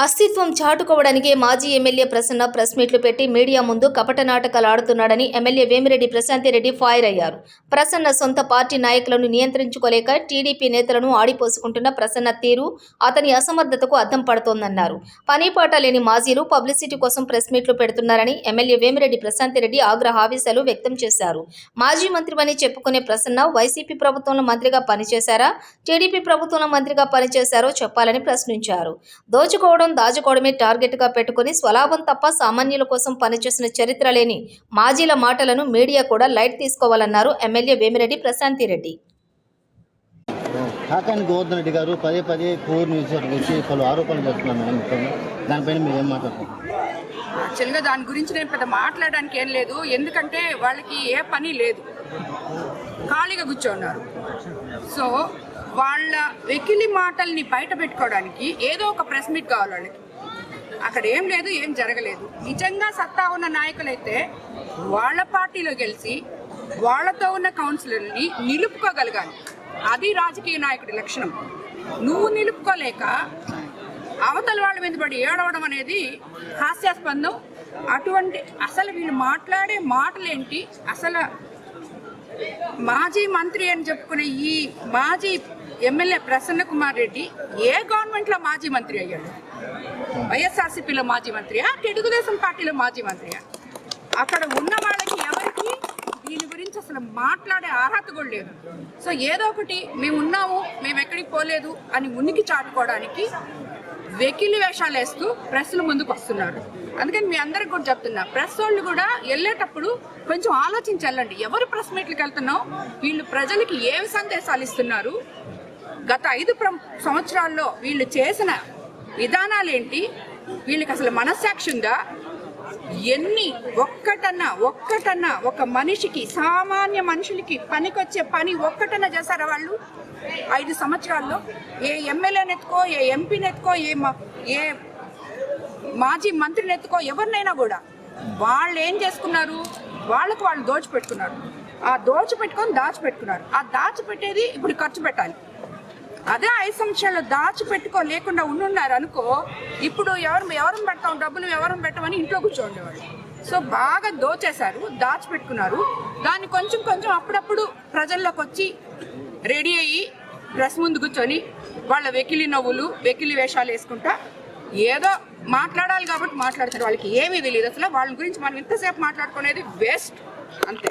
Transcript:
అస్తిత్వం చాటుకోవడానికే మాజీ MLA Prasanna press మీట్లు పెట్టి మీడియా ముందు కపట నాటకాలు ఆడుతున్నాడని ఎమ్మెల్యే వేమిరెడ్డి ప్రశాంతిరెడ్డి ఫైర్ అయ్యారు. ప్రసన్న సొంత పార్టీ నాయకులను నియంత్రించుకోలేక టీడీపీ నేతలను ఆడిపోసుకుంటున్న ప్రసన్న తీరు అతని అసమర్థతకు అద్దం పడుతోందన్నారు. పనిపాట లేని మాజీలు పబ్లిసిటీ కోసం ప్రెస్ మీట్లు పెడుతున్నారని ఎమ్మెల్యే వేమిరెడ్డి ప్రశాంతిరెడ్డి ఆగ్రహావేశాలు వ్యక్తం చేశారు. మాజీ మంత్రివని చెప్పుకునే ప్రసన్న వైసీపీ ప్రభుత్వంలో మంత్రిగా పనిచేశారా? టీడీపీ ప్రభుత్వంలో మంత్రిగా పనిచేశారో చెప్పాలని ప్రశ్నించారు. దోచుకోవడం దాచుకోవడమే టార్గెట్గా పెట్టుకుని స్వలాభం తప్ప సామాన్యుల కోసం పనిచేసిన చరిత్ర లేని మాజీల మాటలను మీడియా కూడా లైట్ తీసుకోవాలన్నారు ఎమ్మెల్యే వేమిరెడ్డి ప్రశాంతిరెడ్డి. కాకాని గోవర్ధన్ రెడ్డి గారు పదే పదే కోర్ న్యూస్ వచ్చి పలు ఆరోపణలు చేస్తున్నారు మేడం. ముఖ్యంగా దానిపైన మీరు ఏం మాట్లాడుతున్నారు యాక్చువల్గా దాని గురించి నేను పెద్ద మాట్లాడడానికి ఏం లేదు. ఎందుకంటే వాళ్ళకి ఏ పని లేదు. ఖాళీగా కూర్చోన్నారు. సో వాళ్ళ వెకిలి మాటల్ని బయట పెట్టుకోవడానికి ఏదో ఒక ప్రెస్ మీట్ కావాలి వాళ్ళకి అక్కడ ఏం లేదు ఏం జరగలేదు. నిజంగా సత్తా ఉన్న నాయకులైతే వాళ్ళ పార్టీలో గెలిచి వాళ్ళతో ఉన్న కౌన్సిలర్ని నిలుపుకోగలగాలి. అది రాజకీయ నాయకుడి లక్షణం. నువ్వు నిలుపుకోలేక అవతల వాళ్ళ మీద పడి ఏడవడం అనేది హాస్యాస్పందం. అటువంటి అసలు వీళ్ళు మాట్లాడే మాటలేంటి? అసలు మాజీ మంత్రి అని చెప్పుకునే ఈ మాజీ ఎమ్మెల్యే ప్రసన్న కుమార్ రెడ్డి ఏ గవర్నమెంట్లో మాజీ మంత్రి అయ్యాడు? వైఎస్ఆర్సీపీలో మాజీ మంత్రియా? తెలుగుదేశం పార్టీలో మాజీ మంత్రియా? అక్కడ ఉన్న వాళ్ళకి ఎవరికి? దీని గురించి అసలు మాట్లాడే అర్హత కూడా లేదు. సో ఏదో ఒకటి మేము ఉన్నాము మేము ఎక్కడికి పోలేదు అని ఉనికి చాటుకోవడానికి వెకిలి వేషాలు వేస్తూ ప్రెస్ల ముందుకు వస్తున్నారు. అందుకని మీ అందరికి కూడా చెప్తున్నా ప్రెస్ వాళ్ళు కూడా వెళ్ళేటప్పుడు కొంచెం ఆలోచించి వెళ్ళండి. ఎవరు ప్రెస్ మీట్లకు వెళ్తున్నాం వీళ్ళు ప్రజలకి ఏవి సందేశాలు ఇస్తున్నారు? గత ఐదు ప్ర- సంవత్సరాల్లో వీళ్ళు చేసిన విధానాలు ఏంటి? వీళ్ళకి అసలు మనస్సాక్షి ఉందా? ఎన్ని ఒక్కటన్నా ఒక్కటన్నా ఒక మనిషికి సామాన్య మనుషులకి పనికొచ్చే పని ఒక్కటన్నా చేశారా వాళ్ళు? ఐదు సంవత్సరాల్లో ఏ ఎమ్మెల్యేని ఎత్తుకో ఏ ఎంపీని ఎత్తుకో ఏ ఏ మాజీ మంత్రిని ఎత్తుకో ఎవరినైనా కూడా వాళ్ళు ఏం చేసుకున్నారు? వాళ్ళకు వాళ్ళు దోచిపెట్టుకున్నారు. ఆ దోచిపెట్టుకొని దాచిపెట్టుకున్నారు. ఆ దాచిపెట్టేది ఇప్పుడు ఖర్చు పెట్టాలి. అదే ఐదు సంవత్సరాలు దాచిపెట్టుకో లేకుండా ఉండున్నారు అనుకో ఇప్పుడు ఎవరు ఎవరు పెడతాం డబ్బులు ఎవరం పెట్టమని ఇంట్లో కూర్చోండేవాళ్ళు. సో బాగా దోచేశారు దాచిపెట్టుకున్నారు దాన్ని కొంచెం కొంచెం అప్పుడప్పుడు ప్రజల్లోకి వచ్చి రెడీ అయ్యి ప్రెస్ ముందు కూర్చొని వాళ్ళ వెకిలి నవ్వులు వెకిలి వేషాలు వేసుకుంటా ఏదో మాట్లాడాలి కాబట్టి మాట్లాడతారు. వాళ్ళకి ఏమీ తెలియదు అసలు. వాళ్ళ గురించి మనం ఇంతసేపు మాట్లాడుకునేది వేస్ట్. అంతే.